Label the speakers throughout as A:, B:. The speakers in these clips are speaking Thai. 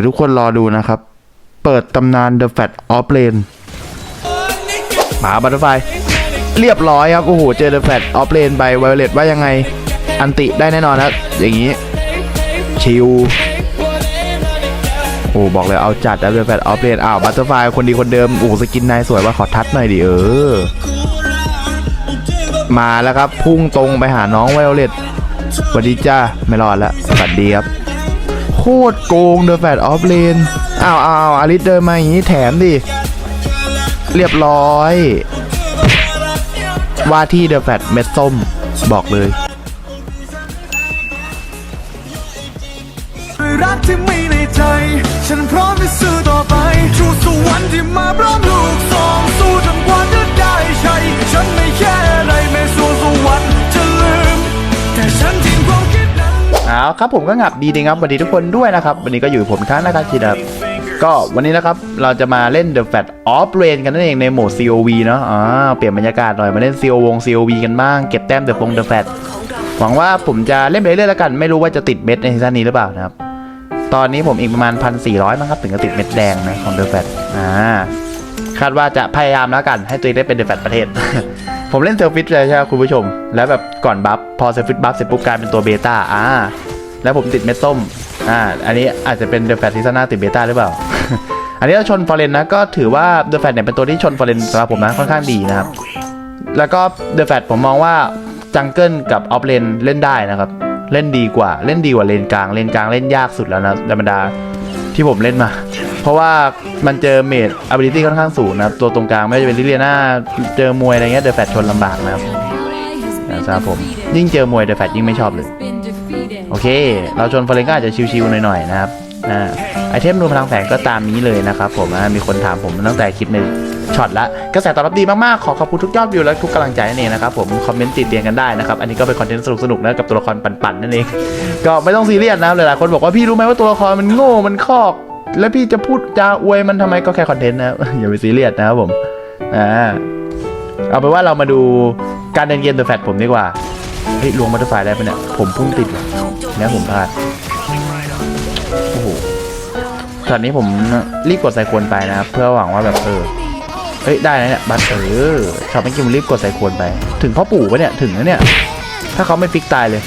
A: ยวทุกคนรอดูนะครับ เปิดตำนาน The Fat of Lane หมาบัตเตอร์ไฟเรียบร้อยครับ โอ้โห เจอ The Fat of Lane ไปไวเลตว่ายังไง อันติได้แน่นอนครับ อย่างนี้ ชิวโอ้บอกเลยเอาจัดแล้ว The Fat of Lane อ้าวบัตเตอร์ไฟคนดีคนเดิมโอ้สกินนายสวยว่าขอทัดหน่อยดิเออ มาแล้วครับ พุ่งตรงไปหาน้องไวโอเลตสวัสดีจ้าไม่รอดแล้วสวัสดีครับ โคตรโกงเดอะแฟดออฟเลนอ้าวอ้าวอาริสเดินมาอย่างนี้แถมดิ เรียบร้อย ว่าที่เดอะแฟดเม็ดส้มบอกเลย
B: รักที่มีในใจ ฉันพร้อมจะสู้ต่อ
A: เอาครับผมก็งับดีดีครับสวัสดีทุกคนด้วยนะครับ วันนี้ก็อยู่กับผมค้างนะครับทีนะครับก็วันนี้นะครับเราจะมาเล่น The Fat of Rain กันนั่นเองในโหมด COV เนาะอ่าเปลี่ยนบรรยากาศหน่อยมาเล่น CO วง COV กันบ้างเก็บแต้ม The ฟง The Fat หวังว่าผมจะเล่นไปเรื่อยๆแล้วกัน ไม่รู้ว่าจะติดเม็ดในซีซั่นนี้หรือเปล่านะครับ ตอนนี้ผมอีกประมาณ 1,400มั้งครับถึงจะติดเม็ดแดงนะของ The Fat อ่าคาดว่าจะพยายามแล้วกันให้ตัวเองได้เป็น The Fat ประเทศ ผมเล่นเซลฟิตเลยใช่ไหมคุณผู้ชม แล้วแบบก่อนบัฟพอเซลฟิตบัฟเสร็จปุ๊บกลายเป็นตัวเบต้าอ่า แล้วผมติดเม็ดส้ม อ่า อันนี้อาจจะเป็นเดอะแฟตซีซั่นหน้าติดเบต้าหรือเปล่า อันนี้เราชนฟอร์เรนนะ ก็ถือว่าเดอะแฟตเนี่ยเป็นตัวที่ชนฟอร์เรนสำหรับผมนะค่อนข้างดีนะครับ แล้วก็เดอะแฟตผมมองว่าจังเกิลกับออฟเลนเล่นได้นะครับ เล่นดีกว่า เล่นดีกว่าเลนกลาง เลนกลางเล่นยากสุดแล้วนะธรรมดาที่ผมเล่นมา เพราะว่ามันเจอเมด ability ค่อนข้างสูงนะครับ ตัวตรงกลางไม่ว่าจะเป็นลิเลียนาเจอมวยอะไรเงี้ยเดอะแฟตชนลำบากนะครับ
C: นะครับผม
A: ยิ่งเจอมวยเดอะแฟตยิ่งไม่ชอบเลย โอเค เราชนฟอร์เรนก็อาจจะชิวๆหน่อยๆนะครับอ่าไอเทมรวมพลังแฝงก็ตามนี้เลยนะครับผมมีคนถามผมตั้งแต่คลิปในช็อตละกระแสตอบรับดีมากๆ ขอขอบคุณทุกยอดวิวและทุกกำลังใจนั่นเองนะครับผมคอมเมนต์ติดเตียงกันได้นะครับ อันนี้ก็เป็นคอนเทนต์สนุกๆนะกับตัวละครปั่นๆนั่นเอง ก็ไม่ต้องซีเรียสนะหลายๆคนบอกว่าพี่รู้ไหมว่าตัวละครมันโง่มันคอก แล้วพี่จะพูดจาอวยมันทำไมก็แค่คอนเทนต์นะอย่าไปซีเรียสนะครับผมอ่าเอาเป็นว่าเรามาดูการเดินเกมตัวแฟตผมดีกว่าเฮ้ยลวงบัตเตอร์ไฟได้ปะเนี่ยผมพุ่งติดว่ะ แล้วผมพลาด โอ้โหตอนนี้ผมรีบกดใส่ควรไปนะครับ เพื่อหวังว่าแบบเออ เฮ้ยได้นะเนี่ยบัตเออชอบไม่กินรีบกดใส่ควรไป ถึงพ่อปู่ปะเนี่ยถึงแล้วเนี่ย ถ้าเขาไม่ฟิกตายเลย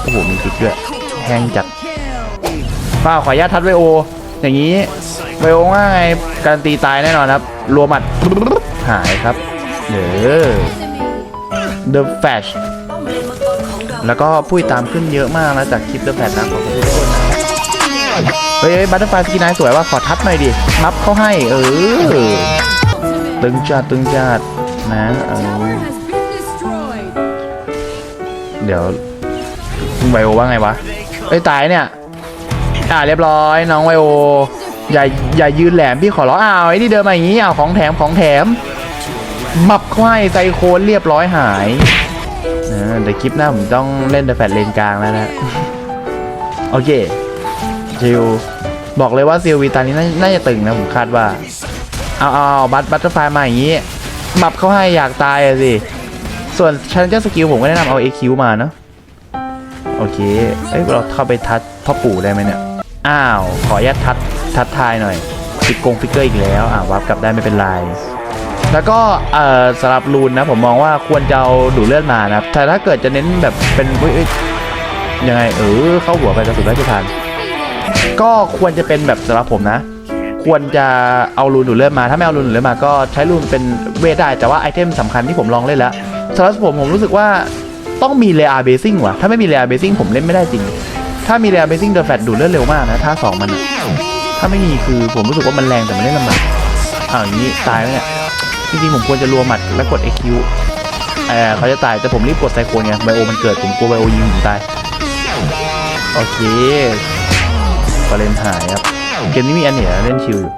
A: โอ้โหมีฟิกด้วยแห้งจัดป้าขออนุญาตทัดไวโอ อย่างนี้ไวโอว่าไงการตีตายแน่นอนครับรัวหมัดหายครับเด้อ The Flash แล้วก็ผู้ติดตามขึ้นเยอะมากนะจากคลิป The Flash นะขอบคุณทุกคนนะเฮ้ยบัตเตอร์ไฟสกินายสวยว่าขอทัดหน่อยดิมับเขาให้ เออ ตึงจัดตึงจัดนะเออเดี๋ยวไวโอว่าไงวะเอ้ตายเนี่ย อ่าเรียบร้อย น้องไวโอ อย่าอย่ายืนแหลมพี่ขอร้องอ้าวไอ้นี่เดินมาอย่างนี้อ้าวของแถมของแถมมับเข้าให้ไซโคนเรียบร้อยหาย เออแต่คลิปหน้าผมต้องเล่นแต่แฟดเลนกลางแล้วนะ โอเคจิวบอกเลยว่าซิลวีตานี้นาน่าจะตึงนะผมคาดว่าเอาเอาเอาบัตบัตเตอร์ไฟมาอย่างนี้มับเข้าให้อยากตายอะสิ ส่วนชันเจอร์สกิลผมก็แนะนำเอา AQ มาเนาะโอเค เอ้ย เราเข้าไปทัดพ่อปู่ได้ไหมเนี่ย อ้าว ขออนุญาตทัดทัดทายหน่อยฟิกกงฟิกเกอร์อีกแล้ว อ่าวับกลับได้ไม่เป็นไร แล้วก็สำหรับรูนนะผมมองว่าควรจะเอาดูดเลือดมานะครับแต่ถ้าเกิดจะเน้นแบบเป็นยังไงเออเข้าหัวไปกระสุนราชทานก็ควรจะเป็นแบบสำหรับผมนะ ควรจะเอารูนดูดเลือดมา ถ้าไม่เอารูนดูดเลือดมาก็ใช้รูนเป็นเวทได้แต่ว่าไอเทมสำคัญที่ผมลองเล่นแล้วสำหรับผมผมรู้สึกว่าต้องมีเลอาเบซิ่งว่ะ ถ้าไม่มีเลอาเบซิ่งผมเล่นไม่ได้จริง ถ้ามีเลอาเบซิ่งเดอะแฟตดูดเลือดเร็วมากนะท่าสองมัน ถ้าไม่มีคือผมรู้สึกว่ามันแรงแต่มันเล่นลำบากอ้าวอย่างนี้ตายแล้วเนี่ย จริงๆผมควรจะรัวหมัดแล้วกด EQ เออเขาจะตายแต่ผมรีบกดไซโคนไงไบโอมันเกิดผมกลัวไบโอยิงผมตาย โอเคก็เล่นหายครับ เกมนี้มีอันเหนียเล่นชิวอยู่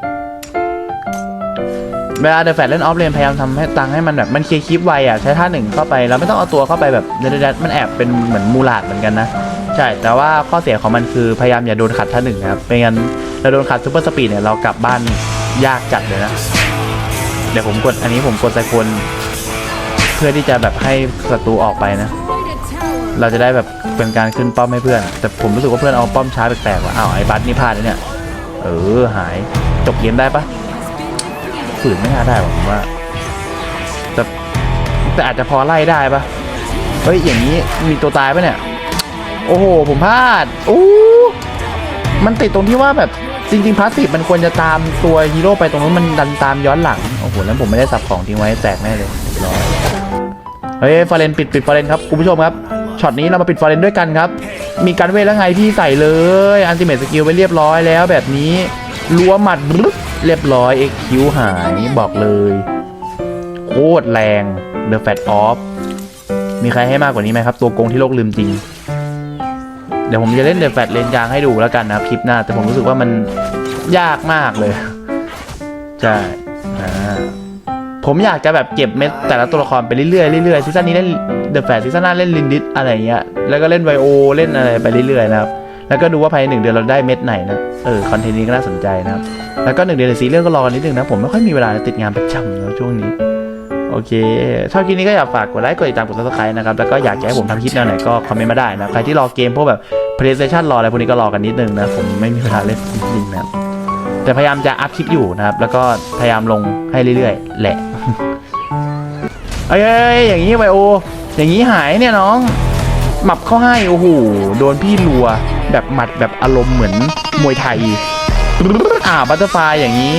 A: เวลาเดอะแฟลเล่นออฟเลนพยายามทำให้ตังให้มันแบบมันเคลียร์คลิปไวอะ ใช้ท่าหนึ่งเข้าไปแล้วไม่ต้องเอาตัวเข้าไปแบบเดดๆมันแอบเป็นเหมือนมูลาดเหมือนกันนะใช่แต่ว่าข้อเสียของมันคือพยายามอย่าโดนขัดท่าหนึ่งนะครับไม่งั้นเราโดนขัดซูเปอร์สปีดเนี่ยเรากลับบ้านยากจัดเลยนะ เดี๋ยวผมกดอันนี้ผมกดไซโคนเพื่อที่จะแบบให้ศัตรูออกไปนะ เราจะได้แบบเป็นการขึ้นป้อมให้เพื่อน แต่ผมรู้สึกว่าเพื่อนเอาป้อมช้าแปลกๆว่ะอ้าวไอ้บัตนี่พลาดแล้วเนี่ย เออหายจบเกมได้ปะฝืนไม่น่าได้ผมว่าแต่แต่อาจจะพอไล่ได้ปะเฮ้ยอย่างนี้มีตัวตายปะเนี่ย โอ้โหผมพลาดอู้มันติดตรงที่ว่าแบบ จริงๆพาสซีฟมันควรจะตามตัวฮีโร่ไปตรงนู้นมันดันตามย้อนหลัง โอ้โห แล้วผมไม่ได้สับของทิ้งไว้แตกแน่เลยเรียบร้อยเฮ้ยฟาเรนปิดปิดฟาเรนครับคุณผู้ชมครับช็อตนี้เรามาปิดฟาเรนด้วยกันครับ มีการเวทแล้วไงพี่ใส่เลยอันติเมทสกิลไปเรียบร้อยแล้วแบบนี้รัวหมัดเรียบร้อยเอ็กคิวหายบอกเลยโคตรแรง The Fat Off มีใครให้มากกว่านี้ไหมครับ ตัวโกงที่โลกลืมจริง เดี๋ยวผมจะเล่น The Fat เลนกลางให้ดูแล้วกันนะครับคลิปหน้า แต่ผมรู้สึกว่ามันยากมากเลย ใช่ผมอยากจะแบบเก็บเม็ดแต่ละตัวละครไปเรื่อยๆเรื่อยๆซีซั่นนี้เล่น The Fat ซีซั่นหน้าเล่นลินดิสอะไรอย่างเงี้ยแล้วก็เล่นไวโอเล่นอะไรไปเรื่อยๆนะครับแล้วก็ดูว่าภายในหนึ่งเดือนเราได้เม็ดไหนนะเออคอนเทนต์นี้ก็น่าสนใจนะครับแล้วก็หนึ่งเดือนในซีเรื่องก็รอกันนิดนึงนะผมไม่ค่อยมีเวลาติดงานประจำนะช่วงนี้ โอเคชอบคลิปนี้ก็อยากฝากกดไลค์กดติดตามกด subscribe นะครับ แล้วก็อยากจะให้ผมทำคลิปแนวไหนก็คอมเมนต์มาได้นะใครที่รอเกมพวกแบบ PlayStation รออะไรพวกนี้ก็รอกันนิดนึงนะ ผมไม่มีเวลาเล่นจริงๆนะแต่พยายามจะอัพคลิปอยู่นะครับ แล้วก็พยายามลงให้เรื่อยๆ แหละเอ้ยอย่างนี้ไวโอ อย่างนี้หายเนี่ยน้อง หมับเข้าให้โอ้โหโดนพี่รัว แบบหมัดแบบอารมณ์เหมือนมวยไทยอ่าบัตเตอร์ไฟอย่างนี้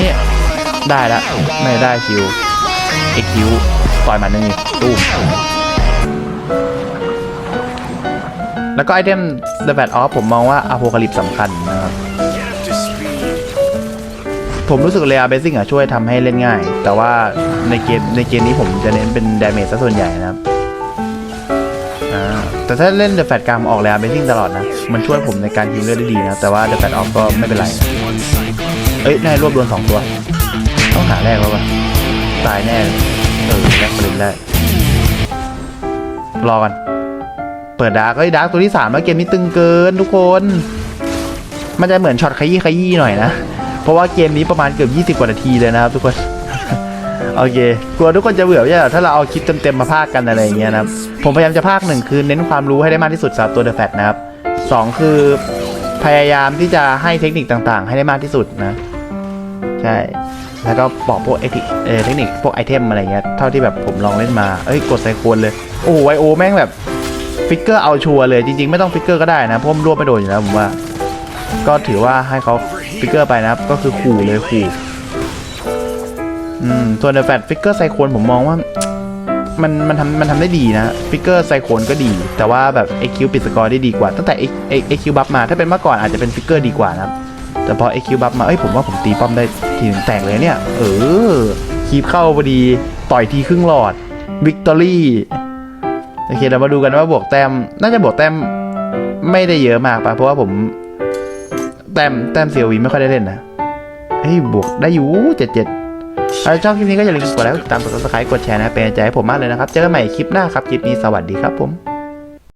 A: ได้ละไม่ได้คิว เอ็กคิวต่อยมันนึงตู้แล้วก็ไอเทม The Bad Off ผมมองว่าอ p โ c a ลิปสำคัญนะครับ ผมรู้สึกเ a ย b เบซิ่งอะช่วยทำให้เล่นง่าย แต่ว่าในเกมในเกมนี้ผมจะเน้นเป็นดาเมจซะส่วนใหญ่นะครับแต่ถ้าเล่น The Fat กลางออกเ a ย b เบซิ่งตลอดนะ มันช่วยผมในการฮิวเลือดได้ดีนะ แต่ว่า The Fat Off ก็ไม่เป็นไรนะเอ้ยนายรวบรวมสองตัว ต้องหาแรกแล้ววะ ตายแน่เออแรกมาเล่นได้รอกัน เปิดดาร์กเอ้ยดาร์กตัวที่สามแล้วเกมนี้ตึงเกินทุกคน มันจะเหมือนช็อตขยี้ขยี้หน่อยนะ เพราะว่าเกมนี้ประมาณเกือบ20 กว่านาทีเลยนะครับทุกคน โอเค กลัวทุกคนจะเบื่อไม่ใช่เหรอถ้าเราเอาคลิปเต็มๆมาพากกันอะไรอย่างเงี้ยนะครับ ผมพยายามจะพากหนึ่งคือเน้นความรู้ให้ได้มากที่สุดสำหรับตัวเดอะแฟตนะครับสองคือพยายามที่จะให้เทคนิคต่างๆ ให้ได้มากที่สุดนะ ใช่ แล้วก็บอกพวกเอเอเทคนิคพวกไอเทมอะไรเงี้ย เท่าที่แบบผมลองเล่นมา เอ้ย กดไซโคนเลย โอ้โหไวโอแม่งแบบฟิกเกอร์เอาชัวร์เลย จริง ๆ ไม่ต้องฟิกเกอร์ก็ได้นะ เพราะมันรวบไม่โดนอยู่แล้วผมว่า ก็ถือว่าให้เขาฟิกเกอร์ไปนะครับ ก็คือขู่เลยขู่อืมส่วนเดอะแฟตฟิกเกอร์ไซโคนผมมองว่ามันมันทำมันทำได้ดีนะฟิกเกอร์ไซโคนก็ดี แต่ว่าแบบ AQ ปิดสกอร์ได้ดีกว่า ตั้งแต่ AQ บัฟมาถ้าเป็นเมื่อก่อนอาจจะเป็นฟิกเกอร์ดีกว่านะครับ แต่พอ AQ บัฟมา เอ้ยผมว่าผมตีป้อมได้ทีหนึงแตกเลยเนี่ย เออคีบเข้าพอดี ต่อยทีครึ่งหลอดวิกตอรี่โอเคเรามาดูกันว่าบวกแต้ม น่าจะบวกแต้มไม่ได้เยอะมากปะเพราะว่าผม แต้มแต้มเซียวีไม่ค่อยได้เล่นนะเฮ้ยบวกได้อยู่เจ็ดเจ็ดถ้าชอบคลิปนี้ก็อย่าลืมกดไลค์กดติดตามกด subscribe กดแชร์นะเป็นใจให้ผมมากเลยนะครับ เจอกันใหม่คลิปหน้าครับ คลิปนี้สวัสดีครับผม